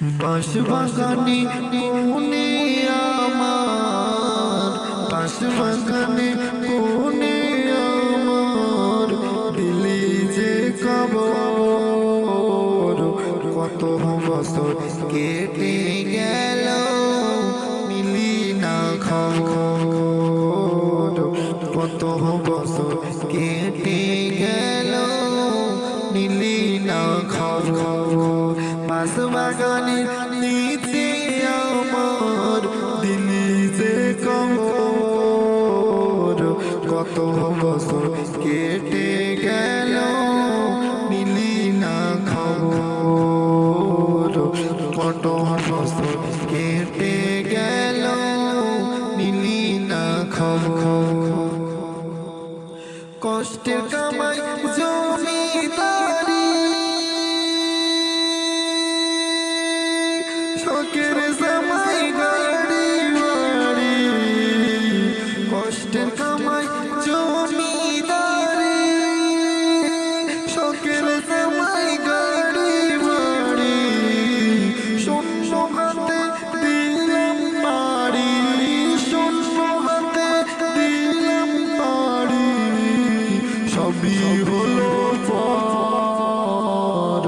বাস বাগানে কোনে আমার বাস বাগানে কোনে আমার, দিলি যে কবর। কত বছর কেটে গেল, মিলি না খবর। কত বছর কেটে গেল নীলি না খবর। বাস বাগানের নিচে আমার দিলি যে কবর কত বছর কেটে গেল নীলি না খবর কত বছর কেটে গেল নীলি না খবর কষ্টের কামাই জমিদারি সবই হলো পর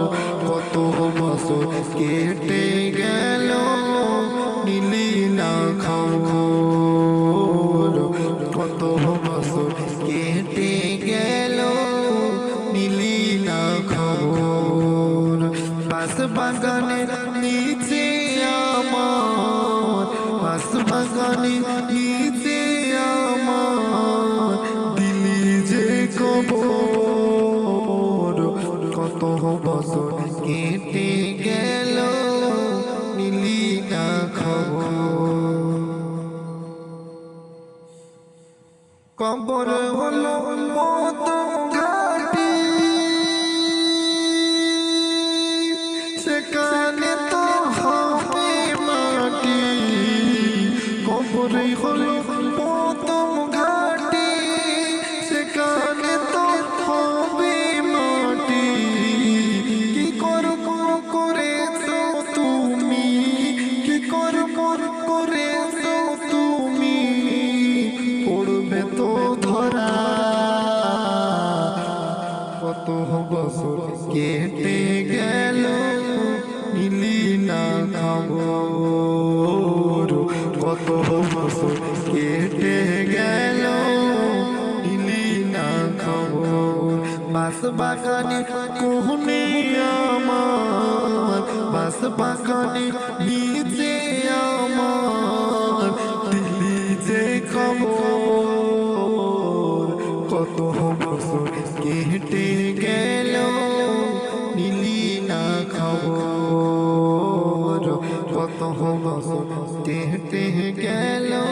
কত বছর কেটে গেল নীলি না খবর কত বছর গেল নীলি না খবর বাস বাগানের নিচে আমার, বাস বাগানের নিচে কবর হলো মত ঘাটি। সেখানে তো হবে মাটি। কবরে হলো প্রথম ঘাটি। সেখানে তো হবে মাটি। কি করব করেছ তুমি? কি করব করেছ কেটে গেল নীলি না খবর। কত বছর কেটে গেল নীলি না খবর। বাস বাগানে কোহনে আমার? বাস বাগানে নিচে আমার। দিলি যে খবর বছর কেটে গেল